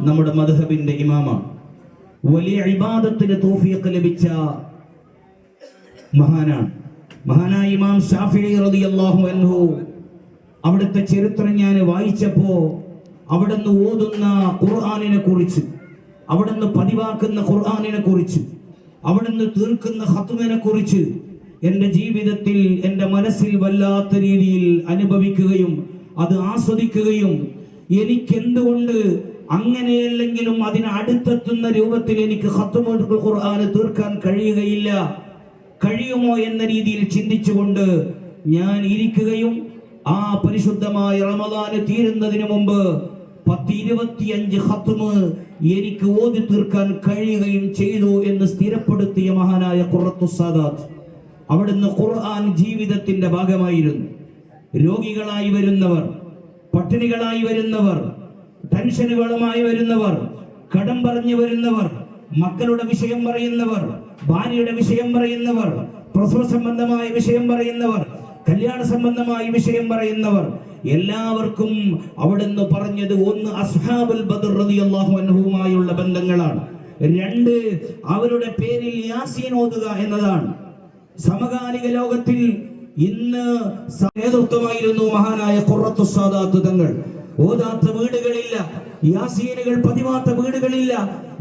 നമ്മുടെ മദ്ഹബിന്റെ ഇമാമാണ് വലിയ ഇബാദത്തിന് തൗഫീഖ് ലഭിച്ച മഹാനാണ്. മഹാനായ ഇമാം റളിയല്ലാഹു അൻഹു. അവിടുത്തെ ചരിത്രം ഞാൻ വായിച്ചപ്പോ അവിടുന്ന് ഓതുന്ന ഖുർആാനിനെ കുറിച്ച് അവിടുന്ന് പതിവാക്കുന്ന ഖുർആാനിനെ കുറിച്ച് അവിടുന്ന് തീർക്കുന്ന ഹത്തുവിനെ കുറിച്ച് എന്റെ ജീവിതത്തിൽ എന്റെ മനസ്സിൽ വല്ലാത്ത രീതിയിൽ അനുഭവിക്കുകയും അത് ആസ്വദിക്കുകയും എനിക്കെന്തുകൊണ്ട് അങ്ങനെയല്ലെങ്കിലും അതിന് അടുത്തെത്തുന്ന രൂപത്തിൽ എനിക്ക് ഹത്തുമോട്ടുകൾ ഖുർആന് തീർക്കാൻ കഴിയുകയില്ല? കഴിയുമോ എന്ന രീതിയിൽ ചിന്തിച്ചുകൊണ്ട് ഞാൻ ഇരിക്കുകയും ആ പരിശുദ്ധമായ റമദാന് തീരുന്നതിന് മുമ്പ് പത്ത് ഇരുപത്തിയഞ്ച് ഹത്തുമ് എനിക്ക് ഓതി തീർക്കാൻ കഴിയുകയും ചെയ്തു എന്ന് സ്ഥിരപ്പെടുത്തിയ മഹാനായ കുറത്തു സാദാത്ത് അവിടുന്ന് ഖുർആൻ ജീവിതത്തിന്റെ ഭാഗമായിരുന്നു. രോഗികളായി വരുന്നവർ പട്ടിണികളായി വരുന്നവർ ടെൻഷനുകളുമായി വരുന്നവർ കടം പറഞ്ഞു വരുന്നവർ മക്കളുടെ വിഷയം പറയുന്നവർ ഭാര്യയുടെ വിഷയം പറയുന്നവർ പ്രസവ സംബന്ധമായ വിഷയം പറയുന്നവർ കല്യാണ സംബന്ധമായ വിഷയം പറയുന്നവർ എല്ലാവർക്കും അവിടുന്ന് പറഞ്ഞത് ഒന്ന് അസ്ഹാബുൽ ബദർ റളിയല്ലാഹു അൻഹുവുമായുള്ള ബന്ധങ്ങളാണ്. രണ്ട് അവരുടെ പേരിൽ യാസീൻ ഓതുക എന്നതാണ്. സമകാലിക ലോകത്തിൽ ഇന്ന് നേതൃത്വമായിരുന്നു മഹാനായ കുറത്തു സാദാത്ത് തങ്ങൾ. ഓതാത്ത വീടുകളില്ല യാസീനുകൾ പതിവാത്ത വീടുകളില്ല.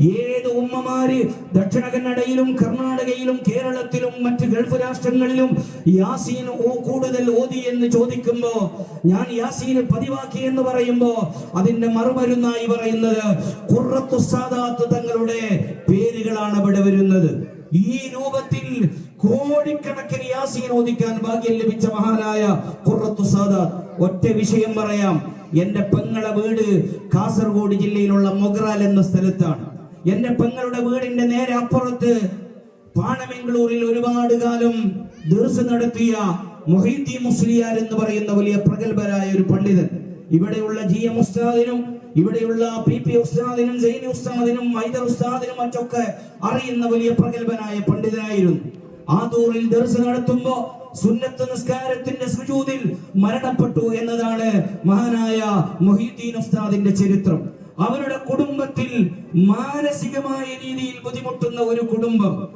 ഏത് ഉമ്മമാര് ദക്ഷിണ കന്നഡയിലും കർണാടകയിലും കേരളത്തിലും മറ്റ് ഗൾഫ് രാഷ്ട്രങ്ങളിലും യാസീൻ ഓ കൂടുതൽ ഓതി എന്ന് ചോദിക്കുമ്പോ ഞാൻ യാസീന് പതിവാക്കി എന്ന് പറയുമ്പോ അതിന്റെ മറുമരുന്നായി പറയുന്നത് കുറത്തു സാദാത്ത് തങ്ങളുടെ പേരുകളാണ് അവിടെ വരുന്നത്. ഈ രൂപത്തിൽ കോടിക്കണക്കിന് യാസീൻ ഓദിക്കാൻ ഭാഗ്യം ലഭിച്ച മഹാനായ ഖുറത്തു സാദാത്ത് ഒറ്റ വിഷയം പറയാം. എന്റെ പെങ്ങളെ വീട് കാസർഗോഡ് ജില്ലയിലുള്ള മൊഗ്രാൽ എന്ന സ്ഥലത്താണ്. എന്റെ പെങ്ങളുടെ വീടിന്റെ നേരെ അപ്പുറത്ത് പാണമംഗളൂരിൽ ഒരുപാട് കാലം ദീർഘ നടത്തിയ മൊഹീദ്ദി മുസ്ലിയാർ എന്ന് പറയുന്ന വലിയ പ്രഗത്ഭരായ ഒരു പണ്ഡിതൻ. ഇവിടെയുള്ള ജി എം ഉസ്താദിനും ഇവിടെയുള്ള പി പി ഉസ്താദിനും ജൈനി ഉസ്താദിനും ഹൈദർ ഉസ്താദിനും മറ്റൊക്കെ അറിയുന്ന വലിയ പ്രഗത്ഭനായ പണ്ഡിതനായിരുന്നു. ആദൂറിൽ ദർശനം നടത്തുമ്പോ സുന്നത്ത് നിസ്കാരത്തിന്റെ സുജൂദിൽ മരണപ്പെട്ടു എന്നതാണ് മഹാനായ മൊഹീദ്ദീൻ ഉസ്താദിന്റെ ചരിത്രം. അവരുടെ കുടുംബത്തിൽ മാനസികമായ രീതിയിൽ ബുദ്ധിമുട്ടുന്ന ഒരു കുടുംബം.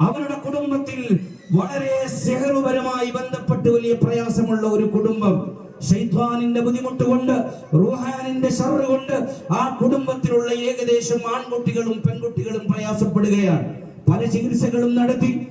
അവരുടെ കുടുംബത്തിൽ വളരെ സെഹറുപരമായി ബന്ധപ്പെട്ട് വലിയ പ്രയാസമുള്ള ഒരു കുടുംബം. ഷെയ്ത്വാനിന്റെ ബുദ്ധിമുട്ട് കൊണ്ട് റുഹാനിന്റെ ഷറു കൊണ്ട് ആ കുടുംബത്തിലുള്ള ഏകദേശം ആൺകുട്ടികളും പെൺകുട്ടികളും പ്രയാസപ്പെടുകയാണ്. പല ചികിത്സകളും നടത്തി.